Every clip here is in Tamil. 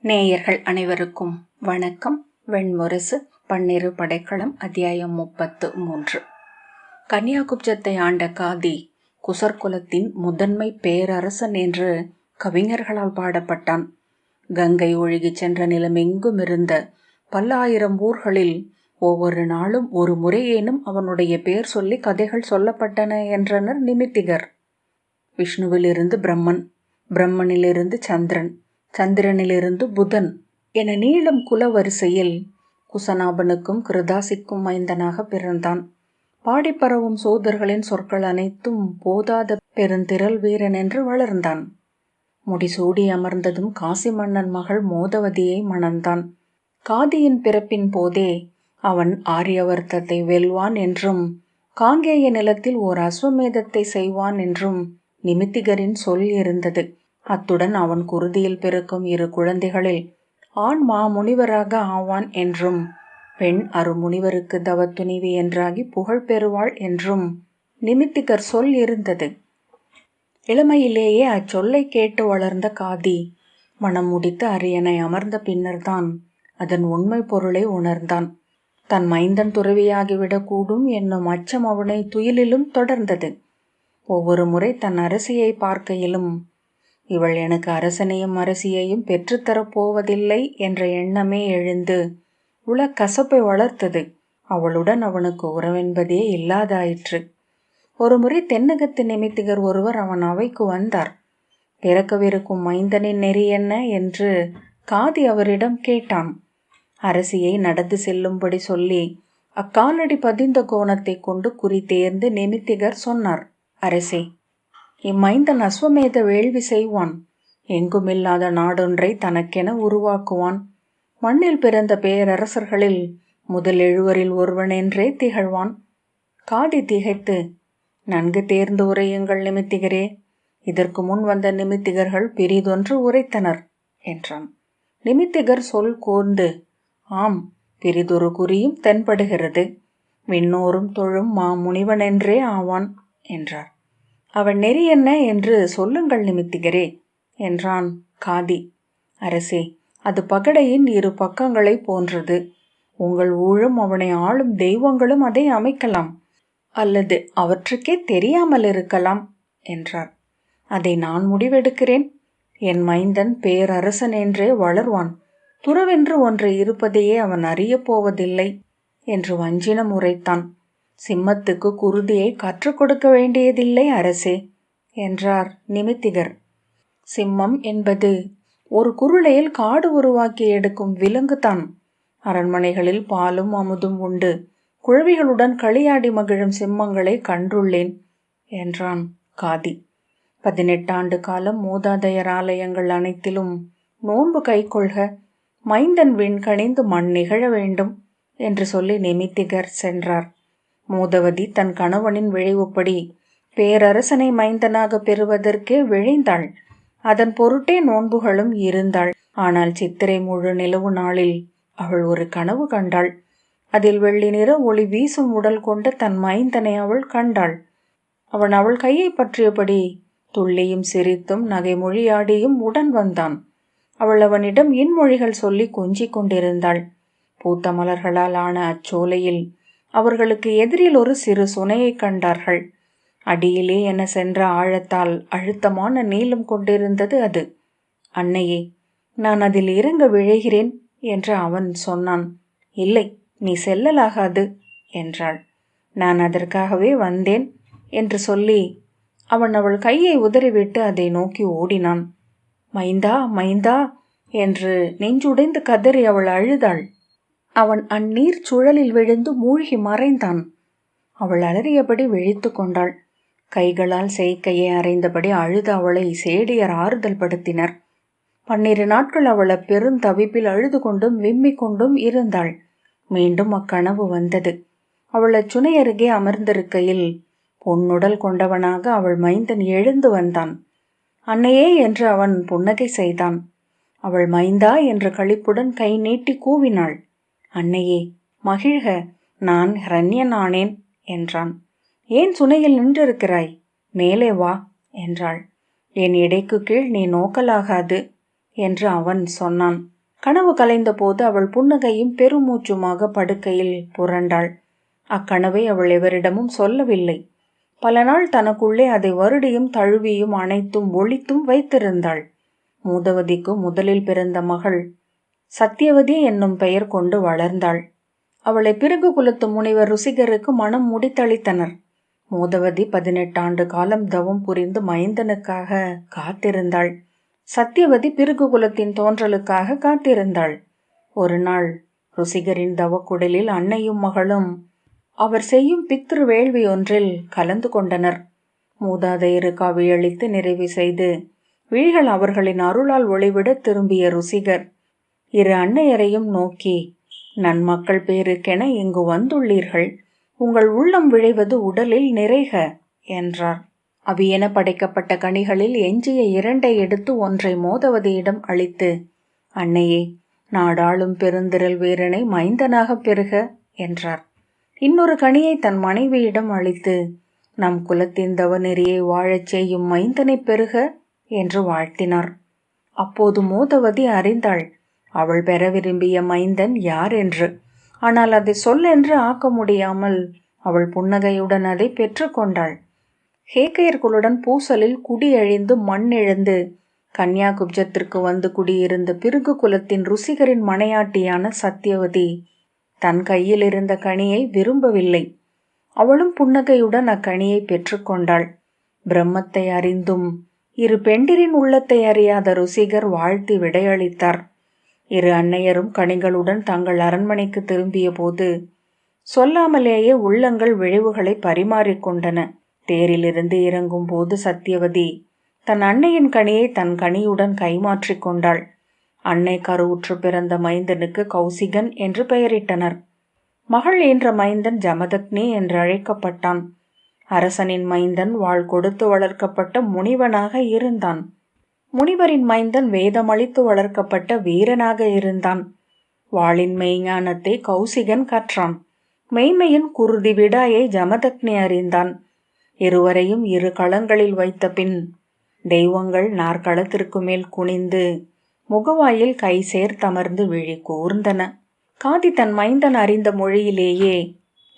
நேயர்கள் அனைவருக்கும் வணக்கம். வெண்முரசு பன்னிரு படைக்களம் அத்தியாயம் முப்பத்து மூன்று. கன்னியாகுப்ஜத்தை ஆண்ட காதி குசர்குலத்தின் முதன்மை பேரரசன் என்று கவிஞர்களால் பாடப்பட்டான். கங்கை ஒழுகிச் சென்ற நிலமெங்கும் இருந்த பல்லாயிரம் ஊர்களில் ஒவ்வொரு நாளும் ஒரு முறையேனும் அவனுடைய பெயர் சொல்லி கதைகள் சொல்லப்பட்டன என்றனர் நிமித்திகர். விஷ்ணுவிலிருந்து பிரம்மன் பிரம்மனிலிருந்து சந்திரன். சந்திரனிலிருந்து புதன் என நீளும் குலவரிசையில் குசநாபனுக்கும் கிருதாசிக்கும் மைந்தனாக பிறந்தான். பாடிப்பரவும் சோதர்களின் சொற்கள் அனைத்தும் போதாத பெருந்திரள் வீரன் என்று வளர்ந்தான். முடிசூடி அமர்ந்ததும் காசி மன்னன் மகள் மோதவதியை மணந்தான். காதியின் பிறப்பின் போதே அவன் ஆரியவர்த்தத்தை வெல்வான் என்றும் காங்கேய நிலத்தில் ஓர் அஸ்வமேதத்தை செய்வான் என்றும் நிமித்திகரின் சொல் இருந்தது. அத்துடன் அவன் குருதியில் பிறக்கும் இரு குழந்தைகளில் ஆண் மாமுனிவராக ஆவான் என்றும் பெண் அருமுனிவருக்கு தவத்துணிவி என்றாகி புகழ் பெறுவாள் என்றும் நிமித்திகர் சொல் இருந்தது. இளமையிலேயே அச்சொல்லை கேட்டு வளர்ந்த காதி மனம் முடித்து அரியணை அமர்ந்த பின்னர்தான் அதன் உண்மை பொருளை உணர்ந்தான். தன் மைந்தன் துறவியாகிவிடக்கூடும் என்னும் அச்சம் அவனை துயிலிலும் தொடர்ந்தது. ஒவ்வொரு முறை தன் அரசியை பார்க்கையிலும் இவள் எனக்கு அரசனையும் அரசியையும் பெற்றுத்தரப் போவதில்லை என்ற எண்ணமே எழுந்து உள கசப்பை வளர்த்தது. அவளுடன் அவனுக்கு உறவென்பதே இல்லாதாயிற்று. ஒருமுறை தென்னகத்து நிமித்திகர் ஒருவர் அவன் அவைக்கு வந்தார். பிறக்கவிருக்கும் மைந்தனின் நெறி என்ன என்று காதி அவரிடம் கேட்டான். அரசியை நடந்து செல்லும்படி சொல்லி அக்காலடி பதிந்த கோணத்தை கொண்டு குறி தேர்ந்து நிமித்திகர் சொன்னார். அரசே இம்மைந்தன் அஸ்வமேத வேள்வி செய்வான். எங்குமில்லாத நாடொன்றை தனக்கென உருவாக்குவான். மண்ணில் பிறந்த பேரரசர்களில் முதல் எழுவரில் ஒருவனென்றே திகழ்வான். காதி திகைத்து நன்கு தேர்ந்து உரையுங்கள் நிமித்திகரே. இதற்கு முன் வந்த நிமித்திகர்கள் பெரிதொன்று உரைத்தனர் என்றான். நிமித்திகர் சொல் கூர்ந்து ஆம் பெரிதொரு குறியும் தென்படுகிறது. விண்ணோரும் தொழும் மா முனிவனென்றே ஆவான் என்றார். அவன் நெறி என்ன என்று சொல்லுங்கள் நிமித்திகரே என்றான் காதி. அரசே அது பகடையின் இரு பக்கங்களை போன்றது. உங்கள் ஊழும் அவனை ஆளும் தெய்வங்களும் அதை அமைக்கலாம் அல்லது அவற்றுக்கே தெரியாமல் இருக்கலாம் என்றார் அதை நான் முடிவெடுக்கிறேன். என் மைந்தன் பேரரசன் என்றே வளர்வான். துறவென்று ஒன்று இருப்பதையே அவன் அறியப் போவதில்லை என்று வஞ்சினம் உரைத்தான் சிம்மத்துக்கு குருதியை கற்றுக் கொடுக்க வேண்டியதில்லை அரசே என்றார் நிமித்திகர். சிம்மம் என்பது ஒரு குருளையில் காடு உருவாக்கி எடுக்கும் விலங்குதான். அரண்மனைகளில் பாலும் அமுதும் உண்டு. குழவிகளுடன் களியாடி மகிழும் சிம்மங்களை கண்டுள்ளேன் என்றான் காதி. பதினெட்டாண்டு காலம் மூதாதையர் ஆலயங்கள் அனைத்திலும் நோன்பு கைக்கொள்க மைந்தன் விண் கணிந்து மண் நிகழ வேண்டும் என்று சொல்லி நிமித்திகர் சென்றார். மூதவதி தன் கணவனின் விழைவுப்படி பேரரசனை மைந்தனாக பெறுவதற்கே விழைந்தாள். அதன் பொருட்டே நோன்புகளும் இருந்தாள். ஆனால் சித்திரை முழு நிலவு நாளில் அவள் ஒரு கனவு கண்டாள். அதில் வெள்ளி நிற ஒளி வீசும் உடல் கொண்ட தன் மைந்தனை அவள் கண்டாள். அவன் அவள் கையை பற்றியபடி துள்ளியும் சிரித்தும் நகைமொழியாடியும் உடன் வந்தான். அவள் அவனிடம் இன்மொழிகள் சொல்லி கொஞ்சிக் கொண்டிருந்தாள். பூத்த மலர்களால் ஆன அச்சோலையில் அவர்களுக்கு எதிரில் ஒரு சிறு சுனையை கண்டார்கள். அடியிலே என சென்ற ஆழத்தால் அழுத்தமான நீளம் கொண்டிருந்தது அது. அன்னையே நான் அதில் இறங்க விழைகிறேன் என்று அவன் சொன்னான். இல்லை நீ செல்லலாகாது என்றாள். நான் அதற்காகவே வந்தேன் என்று சொல்லி அவன் அவள் கையை உதறிவிட்டு அதை நோக்கி ஓடினான். மைந்தா மைந்தா என்று நெஞ்சுடைந்து கதறி அவள் அழுதாள். அவன் அந்நீர் சுழலில் விழுந்து மூழ்கி மறைந்தான். அவள் அலறியபடி விழித்து கொண்டாள். கைகளால் செய்கையை அறைந்தபடி அழுது அவளை சேடியர் ஆறுதல் படுத்தினர். பன்னிரு நாட்கள் அவளை பெருந்தவிப்பில் அழுது கொண்டும் விம்மிக் கொண்டும் இருந்தாள். மீண்டும் அக்கனவு வந்தது. அவளை சுனை அருகே அமர்ந்திருக்கையில் பொன்னுடல் கொண்டவனாக அவள் மைந்தன் எழுந்து வந்தான். அன்னையே என்று அவன் புன்னகை செய்தான். அவள் மைந்தா என்ற களிப்புடன் கை நீட்டி கூவினாள். அன்னையே மகிழ்க நான் ஹரண்யனானேன் என்றான். ஏன் சுனையில் நின்றிருக்கிறாய்? மேலே வா என்றாள். என் இடைக்கு கீழ் நீ நோக்கலாகாது என்று அவன் சொன்னான். கனவு கலைந்தபோது அவள் புன்னகையும் பெருமூச்சுமாக படுக்கையில் புரண்டாள். அக்கனவை அவள் எவரிடமும் சொல்லவில்லை. பல நாள் தனக்குள்ளே அதை வருடியும் தழுவியும் அனைத்தும் ஒழித்தும் வைத்திருந்தாள். மூதவதிக்கு முதலில் பிறந்த மகள் சத்தியவதி என்னும் பெயர் கொண்டு வளர்ந்தாள். அவளை பிறகு குலத்து முனிவர் ருசிகருக்கு மனம் முடித்தளித்தனர். மூதவதி பதினெட்டாண்டு காலம் தவம் புரிந்து மைந்தனுக்காக காத்திருந்தாள். சத்தியவதி பிறகு குலத்தின் தோன்றலுக்காக காத்திருந்தாள். ஒரு நாள் ருசிகரின் தவக்குடலில் அன்னையும் மகளும் அவர் செய்யும் பித்ரு வேள்வி ஒன்றில் கலந்து கொண்டனர். மூதாதையரு காவியளித்து நிறைவு செய்து விழிகள் அவர்களின் அருளால் ஒளிவிட திரும்பிய ருசிகர் இரு அன்னையரையும் நோக்கி நன்மக்கள் பேருக்கென இங்கு வந்துள்ளீர்கள். உங்கள் உள்ளம் விழைவது உடலில் நிறைக என்றார். அவியென படைக்கப்பட்ட கனிகளில் எஞ்சிய இரண்டை எடுத்து ஒன்றை மோதவதியிடம் அளித்து அன்னையே நாடாளும் பெருந்திரல் வீரனை மைந்தனாக பெறுக என்றார். இன்னொரு கனியை தன் மனைவியிடம் அளித்து நம் குலத்தின் தவநெறியை வாழச் செய்யும் மைந்தனை பெறுக என்று வாழ்த்தினார். அப்போது மோதவதி அறிந்தாள் அவள் பெற விரும்பிய மைந்தன் யார் என்று. ஆனால் அதை சொல் என்று ஆக்க முடியாமல் அவள் புன்னகையுடன் அதை பெற்றுக்கொண்டாள் ஹேக்கையர்களுடன் பூசலில் குடியழிந்து மண் எழுந்து கன்னியாகுப்ஜத்திற்கு வந்து குடியிருந்த பிருகு குலத்தின் ருசிகரின் மனையாட்டியான சத்தியவதி தன் கையில் இருந்த கனியை விரும்பவில்லை. அவளும் புன்னகையுடன் அக்கனியை பெற்றுக்கொண்டாள் பிரம்மத்தை அறிந்தும் இரு பெண்டிரின் உள்ளத்தை அறியாத ருசிகர் வாழ்த்தி விடையளித்தார். இரு அன்னையரும் கனிகளுடன் தங்கள் அரண்மனைக்கு திரும்பிய போது சொல்லாமலேயே உள்ளங்கள் விழைவுகளை பரிமாறிக்கொண்டன தேரிலிருந்து இறங்கும் போது சத்தியவதி தன் அன்னையின் கனியை தன் கனியுடன் கைமாற்றிக் கொண்டாள். அன்னை கருவுற்று பிறந்த மைந்தனுக்கு கௌசிகன் என்று பெயரிட்டனர். மகள் என்ற மைந்தன் ஜமதக்னி என்று அழைக்கப்பட்டான். அரசனின் மைந்தன் வாழ் கொடுத்து வளர்க்கப்பட்ட முனிவனாக இருந்தான். முனிவரின் மைந்தன் வேதமளித்து வளர்க்கப்பட்ட வீரனாக இருந்தான். வாளின் மெய்ஞானத்தை கௌசிகன் கற்றான். மெய்மையின் குருதி விடாயை ஜமதக்னி அறிந்தான். இருவரையும் இரு களங்களில் வைத்த பின் தெய்வங்கள் நாற்களத்திற்கு மேல் குனிந்து முகவாயில் கை சேர்த்தமர்ந்து விழி கூர்ந்தன. காதி தன் மைந்தன் அறிந்த மொழியிலேயே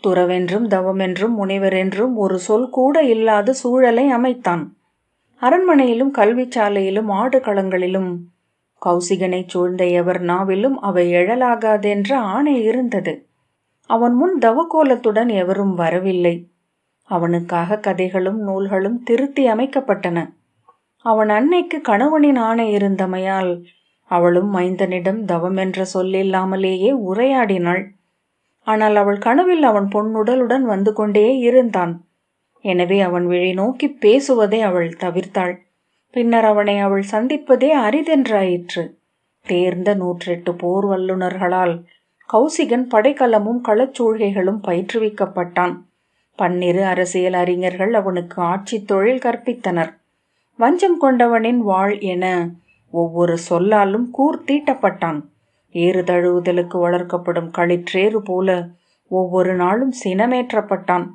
துறவென்றும் தவமென்றும் முனிவரென்றும் ஒரு சொல் கூட இல்லாத சூழலை அமைத்தான். அரண்மனையிலும் கல்விச்சாலையிலும் ஆடுகளங்களிலும். கௌசிகனை சூழ்ந்த எவர் நாவிலும் அவை எழலாகாதென்ற ஆணை இருந்தது. அவன் முன் தவக்கோலத்துடன் எவரும் வரவில்லை. அவனுக்காக கதைகளும் நூல்களும் திருத்தி அமைக்கப்பட்டன. அவன் அன்னைக்கு கணவனின் ஆணை இருந்தமையால் அவளும் மைந்தனிடம் தவம் என்ற சொல்லில்லாமலேயே உரையாடினாள். ஆனால் அவள் கனவில் அவன் பொன்னுடலுடன் வந்து கொண்டே இருந்தான். எனவே அவன் விழி நோக்கி பேசுவதை அவள் தவிர்த்தாள். பின்னர் அவனை அவள் சந்திப்பதே அரிதென்றாயிற்று. தேர்ந்த நூற்றெட்டு போர் வல்லுநர்களால் கௌசிகன் படைக்கலமும் களச்சூழ்கைகளும் பயிற்றுவிக்கப்பட்டான். பன்னிரு அரசியல் அறிஞர்கள் அவனுக்கு ஆட்சி தொழில் கற்பித்தனர். வஞ்சம் கொண்டவனின் வாழ் என ஒவ்வொரு சொல்லாலும் கூர்த்தீட்டப்பட்டான் ஏறு தழுவுதலுக்கு வளர்க்கப்படும் களிற்றேறு போல ஒவ்வொரு நாளும் சினமேற்றப்பட்டான்.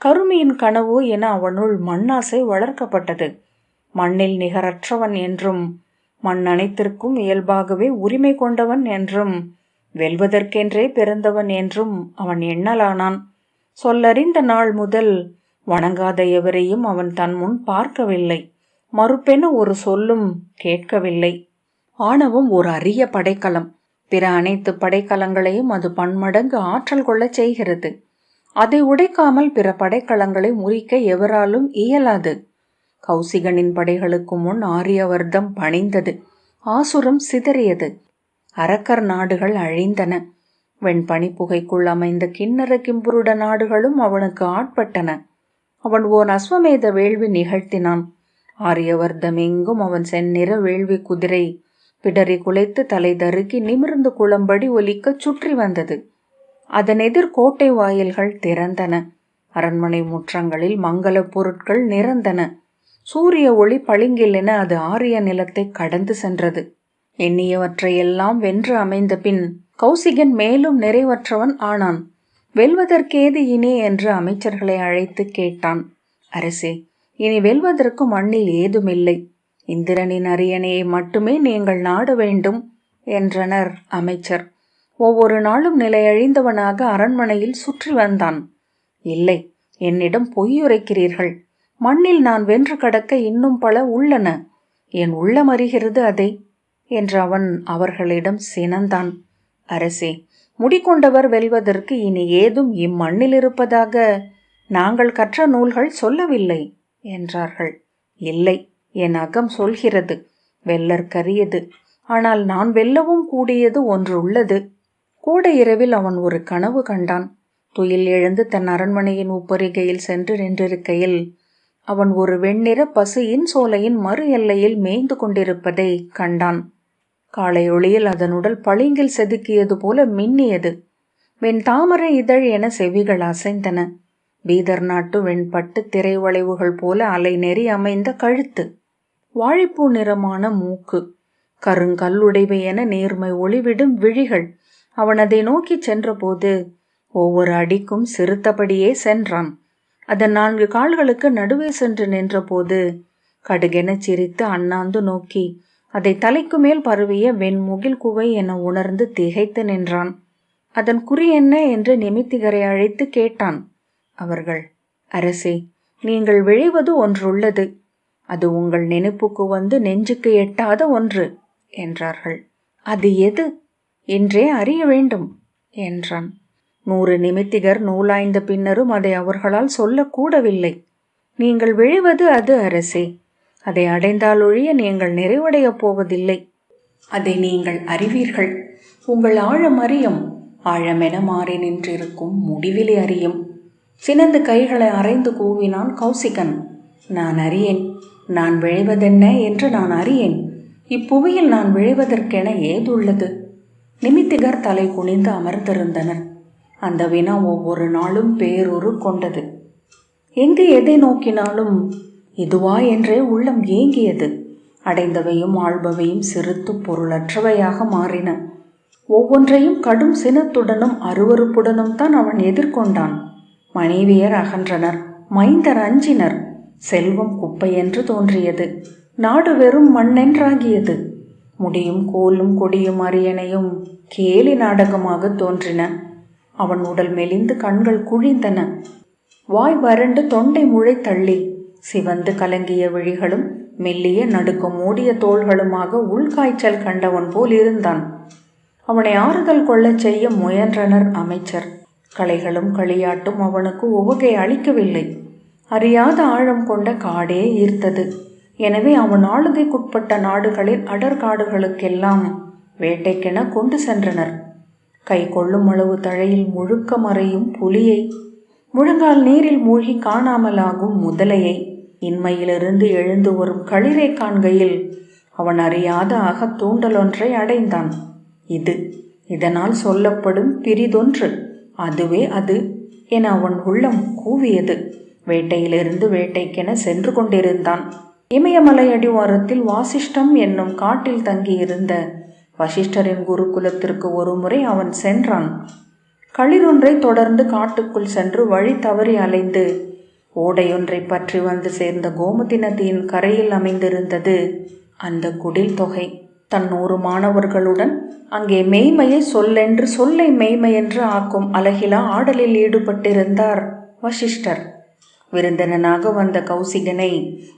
கருமியின் கனவு என அவனுள் மண்ணாசை வளர்க்கப்பட்டது. மண்ணில் நிகரற்றவன் என்றும் மண் அனைத்திற்கும் இயல்பாகவே உரிமை கொண்டவன் என்றும் வெல்வதற்கென்றே பிறந்தவன் என்றும் அவன் எண்ணலானான். சொல்லறிந்த நாள் முதல் வணங்காத எவரையும் அவன் தன் முன் பார்க்கவில்லை. மறுப்பென ஒரு சொல்லும் கேட்கவில்லை. ஆணவம் ஒரு அரிய படைக்கலம். பிற அனைத்து படைக்கலங்களையும் அது பன்மடங்கு ஆற்றல் கொள்ளச் செய்கிறது. அதை உடைக்காமல் பிற படைக்கலங்களை முறிக்க எவராலும் இயலாது. கௌசிகனின் படைகளுக்கு முன் ஆரியவர்தம் பணிந்தது. ஆசுரம் சிதறியது. அரக்கர் நாடுகள் அழிந்தன. வெண்பனி புகைக்குள் அமைந்த கிண்ணற கிம்புருட நாடுகளும் அவனுக்கு ஆட்பட்டன. அவன் ஓர் அஸ்வமேத வேள்வி நிகழ்த்தினான். ஆரியவர்தம் எங்கும் அவன் செந்நிற வேள்வி குதிரை. பிடரி குலைத்து தலை தருக்கி நிமிர்ந்து குளம்படி ஒலிக்க சுற்றி வந்தது. அதன் எதிர் கோட்டை வாயில்கள் திறந்தன. அரண்மனை முற்றங்களில் மங்கள பொருட்கள் நிறந்தன. சூரிய ஒளி பளிங்கில் அது ஆரிய நிலத்தை கடந்து சென்றது. எண்ணியவற்றையெல்லாம் வென்று அமைந்த பின் கௌசிகன் மேலும் நிறைவற்றவன் ஆனான். வெல்வதற்கேது இனி என்று அமைச்சர்களை அழைத்து கேட்டான். அரசே இனி வெல்வதற்கு மண்ணில் ஏதுமில்லை. இந்திரனின் அரியணையை மட்டுமே நீங்கள் நாட வேண்டும் என்றனர் அமைச்சர். ஒவ்வொரு நாளும் நிலையழிந்தவனாக அரண்மனையில் சுற்றி வந்தான். இல்லை என்னிடம் பொய்யுரைக்கிறீர்கள். மண்ணில் நான் வென்று கடக்க இன்னும் பல உள்ளன. என் உள்ளம் அறிகிறது அதை என்று அவன் அவர்களிடம் சினந்தான். அரசே முடிக்கொண்டவர் வெல்வதற்கு இனி ஏதும் இம்மண்ணில் இருப்பதாக நாங்கள் கற்ற நூல்கள் சொல்லவில்லை என்றார்கள். இல்லை என் அகம் சொல்கிறது வெல்லற்கரியது ஆனால் நான் வெல்லவும் கூடியது ஒன்று உள்ளது. கூட இரவில் அவன் ஒரு கனவு கண்டான். துயில் எழுந்து தன் அரண்மனையின் உப்பரிகையில் சென்று நின்றிருக்கையில் அவன் ஒரு வெண்ணிற பசியின் சோலையின் மறு எல்லையில் மேய்ந்து கொண்டிருப்பதை கண்டான். காலை ஒளியில் அதன் உடல் பளிங்கில் செதுக்கியது போல மின்னியது. வெண் தாமரை இதழ் என செவிகள் அசைந்தன. பீதர் நாட்டு வெண்பட்டு திரை வளைவுகள் போல அலை நெறி அமைந்த கழுத்து. வாழைப்பூ நிறமான மூக்கு. கருங்கல்லுடைவை என நேர்மை ஒளிவிடும் விழிகள். அவன் அதை நோக்கி சென்றபோது ஒவ்வொரு அடிக்கும் சிறுத்தபடியே சென்றான். அதன் நான்கு கால்களுக்கு நடுவே சென்று நின்றபோது கடுகென சிரித்து அண்ணாந்து நோக்கி அதை தலைக்கு மேல் பரவிய வெண்முகில் குவை என உணர்ந்து திகைத்து நின்றான். அதன் குறி என்ன? என்று நிமித்திகரை அழைத்து கேட்டான். அவர்கள் அரசே நீங்கள் விழைவது ஒன்றுள்ளது. அது உங்கள் நினைப்புக்கு வந்து நெஞ்சுக்கு எட்டாத ஒன்று என்றார்கள். அது எது? என்றே அறிய வேண்டும் என்றான். நூறு நிமித்திகர் நூலாய்ந்த பின்னரும் அதை அவர்களால் சொல்லக்கூடவில்லை நீங்கள் விழுவது அது அரசே. அதை அடைந்தாலொழிய நீங்கள் நிறைவடையப் போவதில்லை. அதை நீங்கள் அறிவீர்கள். உங்கள் ஆழம் அறியும். ஆழமென மாறி நின்றிருக்கும் முடிவிலே அறியும். சினந்து கைகளை அரைந்து கூவினான் கௌசிகன். நான் அறியேன். நான் விழைவதென்ன என்று நான் அறியேன். இப்புவியில் நான் விழைவதற்கென ஏதுள்ளது? நிமித்திகர் தலை குனிந்து அமர்ந்திருந்தனர். அந்த வினா ஒவ்வொரு நாளும் பேரூரு கொண்டது. எங்கு எதை நோக்கினாலும் இதுவா என்றே உள்ளம் ஏங்கியது. அடைந்தவையும் ஆள்பவையும் சிறுத்து பொருளற்றவையாக மாறின. ஒவ்வொன்றையும் கடும் சினத்துடனும் அருவறுப்புடனும் தான் அவன் எதிர்கொண்டான். மனைவியர் அகன்றனர் மைந்தர் அஞ்சினர். செல்வம் குப்பை என்று தோன்றியது. நாடு வெறும் மண்ணென்றாகியது. முடியும் கோலும் கொடியும் அரியணையும் கேலி நாடகமாக தோன்றின. அவன் உடல் மெலிந்து கண்கள் குழிந்தன. வாய் வறண்டு தொண்டை முழை தள்ளி சிவந்து கலங்கிய விழிகளும் மெல்லிய நடுக்கம் மூடிய தோள்களுமாக உள்காய்ச்சல் கண்டவன் போல் இருந்தான். அவனை ஆறுதல் கொள்ளச் செய்ய முயன்றனர் அமைச்சர். கலைகளும் களியாட்டும் அவனுக்கு உவகை அளிக்கவில்லை. அறியாத ஆழம் கொண்ட காடே ஈர்த்தது. எனவே அவன் ஆளுகைக்குட்பட்ட நாடுகளில் அடர்காடுகளுக்கெல்லாம் வேட்டைக்கென கொண்டு சென்றனர். கை கொள்ளும் அளவு தழையில் முழுக்க மறையும் புலியை முழங்கால் நீரில் மூழ்கி காணாமலாகும் முதலையை இன்மையிலிருந்து எழுந்து வரும் களிரை காண்கையில் அவன் அறியாத அகத்தூண்டலொன்றை அடைந்தான். இது இதனால் சொல்லப்படும் பிரிதொன்று. அதுவே அது என அவன் உள்ளம் கூவியது. வேட்டையிலிருந்து வேட்டைக்கென சென்று கொண்டிருந்தான். இமயமலை அடிவாரத்தில் வாசிஷ்டம் என்னும் காட்டில் தங்கியிருந்த வசிஷ்டரின் குருகுலத்திற்கு ஒருமுறை அவன் சென்றான். களிரொன்றை தொடர்ந்து காட்டுக்குள் சென்று வழி தவறி அலைந்து ஓடையொன்றை பற்றி வந்து சேர்ந்த கோமதி நதியின் கரையில் அமைந்திருந்தது அந்த குடில் தொகை. தன் நூறு மாணவர்களுடன் அங்கே மெய்மையை சொல்லென்று சொல்லை மெய்மை என்று ஆக்கும் அழகிலா ஆடலில் ஈடுபட்டிருந்தார் வசிஷ்டர். விருந்தினனாக வந்த கௌசிகனை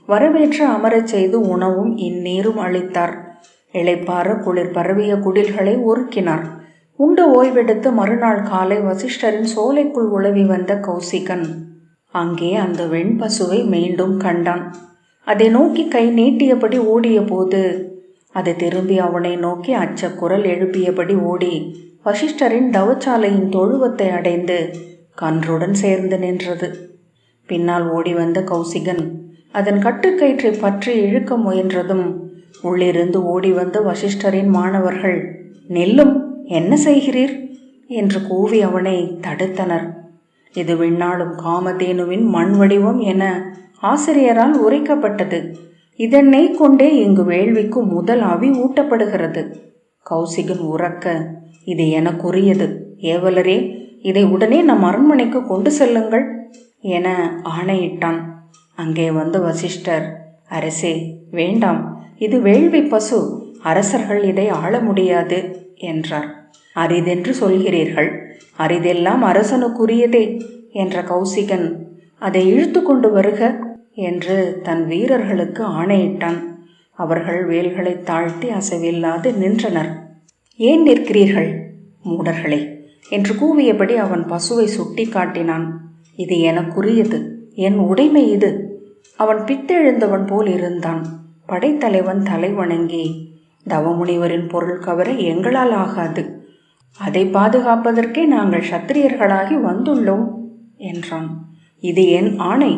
வரவேற்று அமரச் செய்து உணவும் இந்நீரும் அளித்தார். இளைப்பாற குளிர் பரவிய குடில்களை ஒருக்கினார் உண்டு ஓய்வெடுத்து மறுநாள் காலை வசிஷ்டரின் சோலைக்குள் உழவி வந்த கௌசிகன் அங்கே அந்த வெண்பசுவை மீண்டும் கண்டான். அதை நோக்கி கை நீட்டியபடி ஓடிய போது அது திரும்பி அவனை நோக்கி அச்சக்குரல் எழுப்பியபடி ஓடி வசிஷ்டரின் தவச்சாலையின் தொழுவத்தை அடைந்து கன்றுடன் சேர்ந்து நின்றது. பின்னால் ஓடி வந்த கௌசிகன் அதன் கட்டுக்கயிற்றை பற்றி இழுக்க முயன்றதும் உள்ளிருந்து ஓடி வந்த வசிஷ்டரின் மாணவர்கள் நெல்லும் என்ன செய்கிறீர்? என்று கூவி அவனை தடுத்தனர். இது விண்ணாளும் காமதேனுவின் மண் வடிவம் என ஆசிரியரால் உரைக்கப்பட்டது. இதனை கொண்டே இங்கு வேள்விக்கு முதல் அவி ஊட்டப்படுகிறது. கௌசிகன் உறக்க இது எனக்குரியது. ஏவலரே இதை உடனே நம் அரண்மனைக்கு கொண்டு செல்லுங்கள். என ஆணையிட்டான். அங்கே வந்த வசிஷ்டர் அரசே வேண்டாம். இது வேள்வி பசு. அரசர்கள் இதை ஆள முடியாது என்றார். அரிதென்று சொல்கிறீர்கள். அரிதெல்லாம் அரசனுக்குரியதே என்ற கௌசிகன். அதை இழுத்து கொண்டு வருக என்று தன் வீரர்களுக்கு ஆணையிட்டான். அவர்கள் வேல்களை தாழ்த்தி அசைவில்லாது நின்றனர். ஏன் நிற்கிறீர்கள் மூடர்களே? என்று கூவியபடி அவன் பசுவை சுட்டி காட்டினான். இது எனக்குரியது என் உடைமை இது. அவன் பித்தெழுந்தவன் போல் இருந்தான். படைத்தலைவன் தலை வணங்கி தவமுனிவரின் பொருள் கவர எங்களால் ஆகாது. அதை பாதுகாப்பதற்கே நாங்கள் சத்திரியர்களாகி வந்துள்ளோம் என்றான். இது என் ஆணை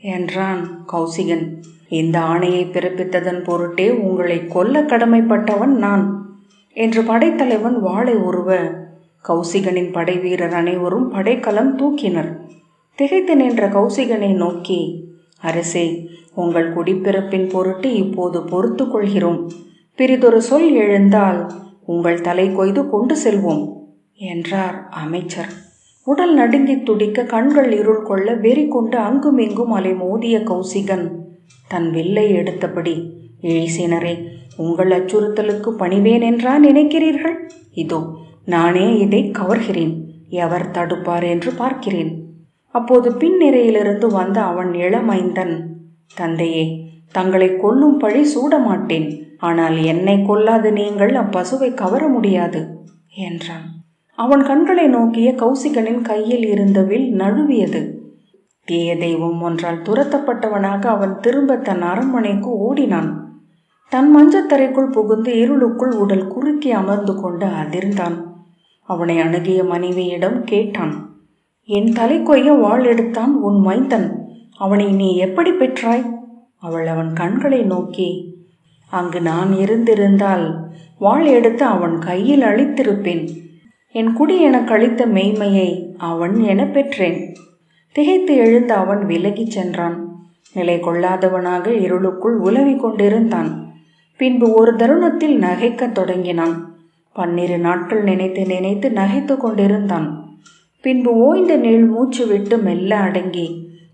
என்றான் கௌசிகன். இந்த ஆணையை பிறப்பித்ததன் பொருட்டே உங்களை கொல்ல கடமைப்பட்டவன் நான் என்று படைத்தலைவன் வாளை உருவ கௌசிகனின் படை வீரர் அனைவரும் படைக்கலம் தூக்கினர். திகைத்து நின்ற கௌசிகனை நோக்கி அரசே உங்கள் குடிப்பிறப்பின் பொருட்டு இப்போது பொறுத்து கொள்கிறோம். பிரிதொரு சொல் எழுந்தால் உங்கள் தலை கொய்து கொண்டு செல்வோம் என்றார் அமைச்சர். உடல் நடுங்கி துடிக்க கண்கள் இருள் கொள்ள வெறி கொண்டு அங்குமிங்கும் அலை மோதிய கௌசிகன் தன் வில்லை எடுத்தபடி இழிசினரே உங்கள் அச்சுறுத்தலுக்கு பணிவேன் என்றா நினைக்கிறீர்கள்? இதோ நானே இதை கவர்கிறேன். எவர் தடுப்பார் என்று பார்க்கிறேன். அப்போது பின்னிறையிலிருந்து வந்த அவன் இளமைந்தன் தந்தையே தங்களை கொல்லும் பழி சூட மாட்டேன் ஆனால் என்னை கொல்லாது நீங்கள் அப்பசுவை கவர முடியாது என்றான். அவன் கண்களை நோக்கிய கௌசிகனின் கையில் இருந்த வில் நழுவியது. தீய தெய்வம் ஒன்றால் துரத்தப்பட்டவனாக அவன் திரும்ப தன் அரண்மனைக்கு ஓடினான். தன் மஞ்சத்தரைக்குள் புகுந்து இருளுக்குள் உடல் குறுக்கி அமர்ந்து கொண்டு அதிர்ந்தான். அவனை அணுகிய மனைவியிடம் கேட்டான். என் தலை கொய்ய வாழ் எடுத்தான் உன் மைந்தன். அவனை நீ எப்படி பெற்றாய்? அவள் அவன் கண்களை நோக்கி அங்கு நான் இருந்திருந்தால் வாழ் எடுத்து அவன் கையில் அளித்திருப்பேன். என் குடி எனக்கு கழித்த மெய்மையை அவன் என பெற்றேன். திகைத்து எழுந்து அவன் விலகிச் சென்றான். நிலை கொள்ளாதவனாக இருளுக்குள் உலவி கொண்டிருந்தான். பின்பு ஒரு தருணத்தில் நகைக்கத் தொடங்கினான். பன்னிரு நாட்கள் நினைத்து நினைத்து நகைத்து கொண்டிருந்தான். பின்பு ஓய்ந்த நீள் மூச்சு விட்டு மெல்ல அடங்கி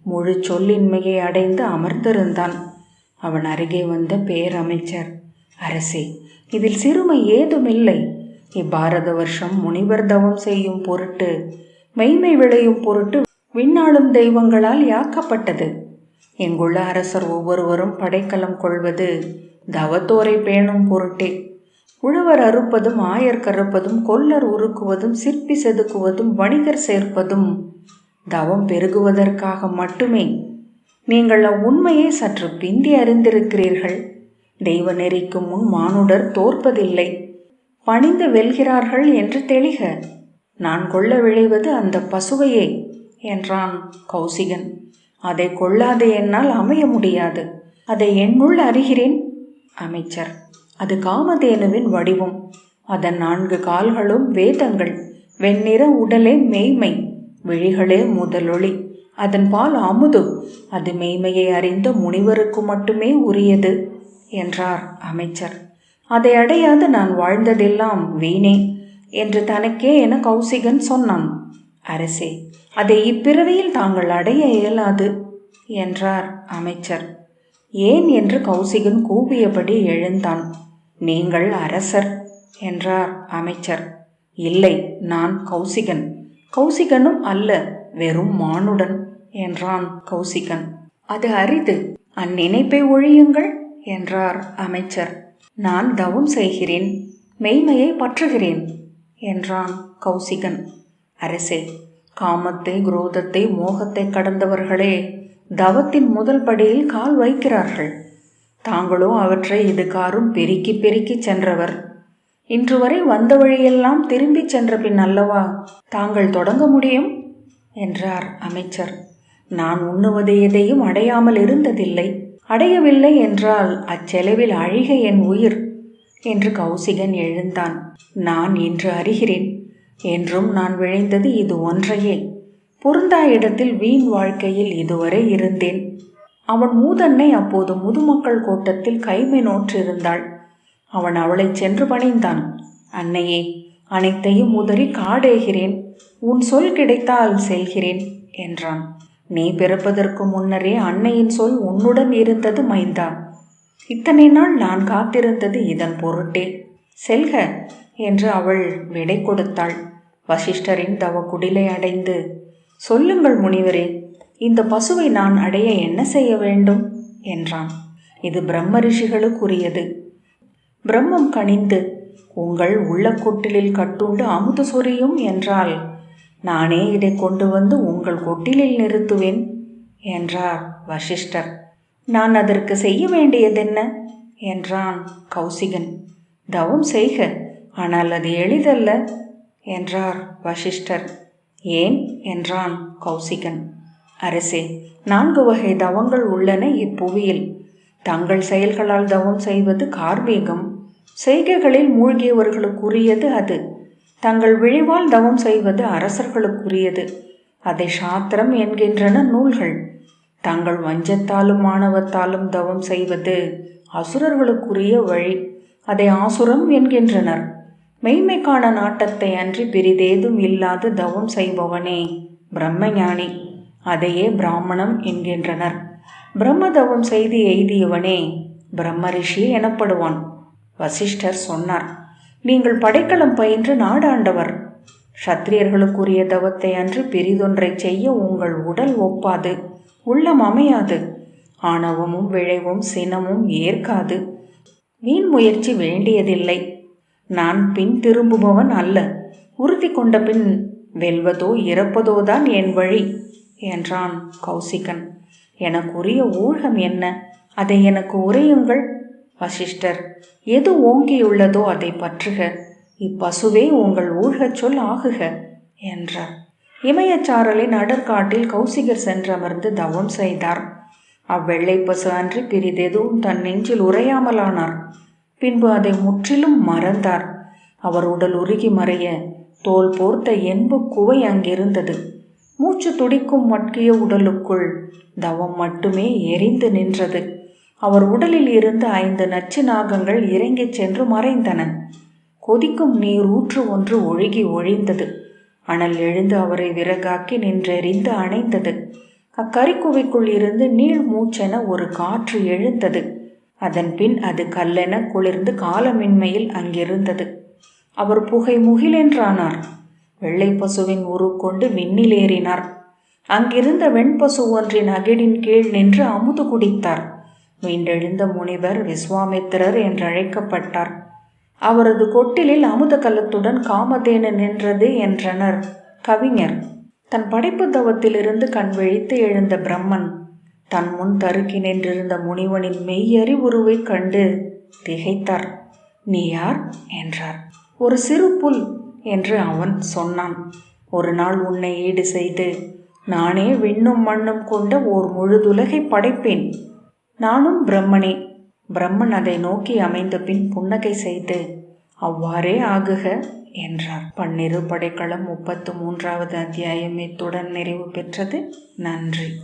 முழு சொல்லின்மையை அடைந்து அமர்ந்திருந்தான். அவன் அருகே வந்த பேரமைச்சர் அரசே இதில் சிறுமை ஏதுமில்லை. இப்பாரத வருஷம் முனிவர் தவம் செய்யும் பொருட்டு மெய்மை விளையும் பொருட்டு விண்ணாளும் தெய்வங்களால் யாக்கப்பட்டது. எங்குள்ள அரசர் ஒவ்வொருவரும் படைக்கலம் கொள்வது தவத்தோரை பேணும் பொருட்டே. உழவர் அறுப்பதும் ஆயர் கறுப்பதும் கொல்லர் உருக்குவதும் சிற்பி செதுக்குவதும் வணிகர் சேர்ப்பதும் தவம் பெருகுவதற்காக மட்டுமே. நீங்கள் அவ்வுண்மையை சற்று பிந்தி அறிந்திருக்கிறீர்கள். தெய்வ நெறிக்கு முன் மானுடர் தோற்பதில்லை. பணிந்து வெல்கிறார்கள் என்று தெளிக. நான் கொள்ள விழைவது அந்த பசுவையே என்றான் கௌசிகன். அதை கொள்ளாதே என்னால் அமைய முடியாது. அதை என்னுள் அறிகிறேன் அமைச்சர். அது காமதேனுவின் வடிவம். அதன் நான்கு கால்களும் வேதங்கள். வெண்ணிற உடலே மெய்மை விழிகளே முதலொளி. அதன் பால் அமுது. அது மெய்மையை அறிந்த முனிவருக்கு மட்டுமே உரியது என்றார் அமைச்சர். அதை அடையாது நான் வாழ்ந்ததெல்லாம் வீணே என்று தனக்கே என கௌசிகன் சொன்னான். அரசே அதை இப்பிறவியில் தாங்கள் அடைய இயலாது என்றார் அமைச்சர். ஏன் என்று கௌசிகன் கூவியபடி எழுந்தான். நீங்கள் அரசர் என்றார் அமைச்சர். இல்லை நான் கௌசிகன். கௌசிகனும் அல்ல வெறும் மானுடன் என்றான் கௌசிகன். அது அரிது அந்நினைப்பை ஒழியுங்கள் என்றார் அமைச்சர். நான் தவம் செய்கிறேன் மெய்மையை பற்றுகிறேன் என்றான் கௌசிகன். அரசே காமத்தை குரோதத்தை மோகத்தை கடந்தவர்களே தவத்தின் முதல் படியில் கால் வைக்கிறார்கள். தாங்களோ அவற்றை இதுகாரும் பெருக்கி பெருக்கி சென்றவர். இன்று வரை வந்த வழியெல்லாம் திரும்பிச் சென்ற பின் அல்லவா? தாங்கள் தொடங்க முடியும்? என்றார் அமைச்சர். நான் உண்ணுவது எதையும் அடையாமல் இருந்ததில்லை. அடையவில்லை என்றால் அச்செலவில் அழிக என் உயிர் என்று கௌசிகன் எழுந்தான். நான் இன்று அறிகிறேன். என்றும் நான் விழைந்தது இது ஒன்றையே. பொருந்தா இடத்தில் வீண் வாழ்க்கையில் இதுவரை இருந்தேன். அவன் மூதன்னை அப்போது முதுமக்கள் கோட்டத்தில் கைமை நோற்றிருந்தாள் அவன் அவளை சென்று பணிந்தான். அன்னையே அனைத்தையும் உதறி காடேகிறேன். உன் சொல் கிடைத்தால் செல்கிறேன் என்றான். நீ பிறப்பதற்கு முன்னரே அன்னையின் சொல் உன்னுடன் இருந்தது மைந்தா. இத்தனை நாள் நான் காத்திருந்தது இதன் பொருட்டே. செல்க என்று அவள் விடை கொடுத்தாள். வசிஷ்டரின் தவ குடிலை அடைந்து சொல்லுங்கள் முனிவரே இந்த பசுவை நான் அடைய என்ன செய்ய வேண்டும்? என்றான். இது பிரம்ம ரிஷிகளுக்குரியது. பிரம்மம் கனிந்து உங்கள் உள்ள கொட்டிலில் கட்டுண்டு அமுது சொரியும் என்றால் நானே இதை கொண்டு வந்து உங்கள் கொட்டிலில் நிறுத்துவேன் என்றார் வசிஷ்டர். நான் அதற்கு செய்ய வேண்டியதென்ன? என்றான் கௌசிகன். தவம் செய்க ஆனால் அது எளிதல்ல என்றார் வசிஷ்டர். ஏன்? என்றான் கௌசிகன். அரசே நான்கு வகை தவங்கள் உள்ளன இப்புவியில். தங்கள் செயல்களால் தவம் செய்வது கார்மீகம். செய்கைகளில் மூழ்கியவர்களுக்குரியது அது. தங்கள் விழிவால் தவம் செய்வது அரசர்களுக்குரியது. அதை சாத்திரம் என்கின்றன நூல்கள். தங்கள் வஞ்சத்தாலும் மாணவத்தாலும் தவம் செய்வது அசுரர்களுக்குரிய வழி. அதை ஆசுரம் என்கின்றனர். மெய்மைக்கான நாட்டத்தை அன்றி பிரிதேதும் இல்லாது தவம் செய்பவனே பிரம்மஞானி. அதையே பிராமணம் என்கின்றனர். பிரம்ம தவம் செய்து எய்தியவனே பிரம்மரிஷி எனப்படுவான் வசிஷ்டர் சொன்னார். நீங்கள் படைக்கலம் பயின்று நாடாண்டவர். சத்திரியர்களுக்குரிய தவத்தை அன்று பெரிதொன்றை செய்ய உங்கள் உடல் ஒப்பாது உள்ளம் அமையாது. ஆணவமும் விழைவும் சினமும் ஏற்காது. வீண் முயற்சி வேண்டியதில்லை. நான் பின் திரும்புபவன் அல்ல. உறுதி கொண்ட பின் வெல்வதோ இறப்பதோதான் என் வழி என்றான் கௌசிகன். எனக்குரிய ஊழகம் என்ன? அதை எனக்கு உரையுங்கள் வசிஷ்டர். எது ஓங்கியுள்ளதோ அதை பற்றுக. இப்பசுவே உங்கள் ஊழ்கச் சொல் ஆகுக என்றார். இமயச்சாரலின் அடற்காட்டில் கௌசிகர் சென்றமர்ந்து தவம் செய்தார். அவ்வெள்ளை பசு அன்றி பிரிதெதுவும் தன் நெஞ்சில் உரையாமலானார். பின்பு அதை முற்றிலும் மறந்தார். அவர் உடல் உருகி மறைய தோல் போர்த்த என்பு குவை அங்கிருந்தது. மூச்சு துடிக்கும் மட்கிய உடலுக்குள் தவம் மட்டுமே எரிந்து நின்றது. அவர் உடலில் இருந்து ஐந்து நச்சு நாகங்கள் இறங்கிச் சென்று மறைந்தன. கொதிக்கும் நீர் ஊற்று ஒன்று ஒழுகி ஒழிந்தது. அனல் எழுந்து அவரை விறகாக்கி நின்றெறிந்து அணைந்தது. அக்கரிக்குவைக்குள் இருந்து நீள் மூச்சென ஒரு காற்று எழுந்தது. அதன்பின் அது கல்லென குளிர்ந்து காலமின்மையில் அங்கிருந்தது. அவர் புகை முகிலென்றானார் வெள்ளை பசுவின் உரு கொண்டு விண்ணில் ஏறினார். அங்கிருந்த வெண்பசு ஒன்றின் அகிடின் கீழ் நின்று அமுது குடித்தார். மீண்டெழுந்த முனிவர் விஸ்வாமித்திரர் என்றழைக்கப்பட்டார். அவரது கொட்டிலில் அமுத கலத்துடன் காமதேனு நின்றது என்றனர் கவிஞர். தன் படைப்பு தவத்திலிருந்து கண் விழித்து எழுந்த பிரம்மன் தன் முன் தருக்கி நின்றிருந்த முனிவனின் மெய்யறிவுருவை கண்டு திகைத்தார். நீ யார்? என்றார். ஒரு சிறு புல் என்று அவன் சொன்னான். ஒரு நாள் உன்னை ஈடு செய்து நானே விண்ணும் மண்ணும் கொண்ட ஓர் முழுதுலகை படைப்பேன். நானும் பிரம்மனே. பிரம்மன் அதை நோக்கி அமைந்த பின் புன்னகை செய்து அவ்வாறே ஆகுக என்றார். பன்னிரு படைக்களம் முப்பத்து மூன்றாவது அத்தியாயம் இத்துடன் நிறைவு பெற்றது. நன்றி.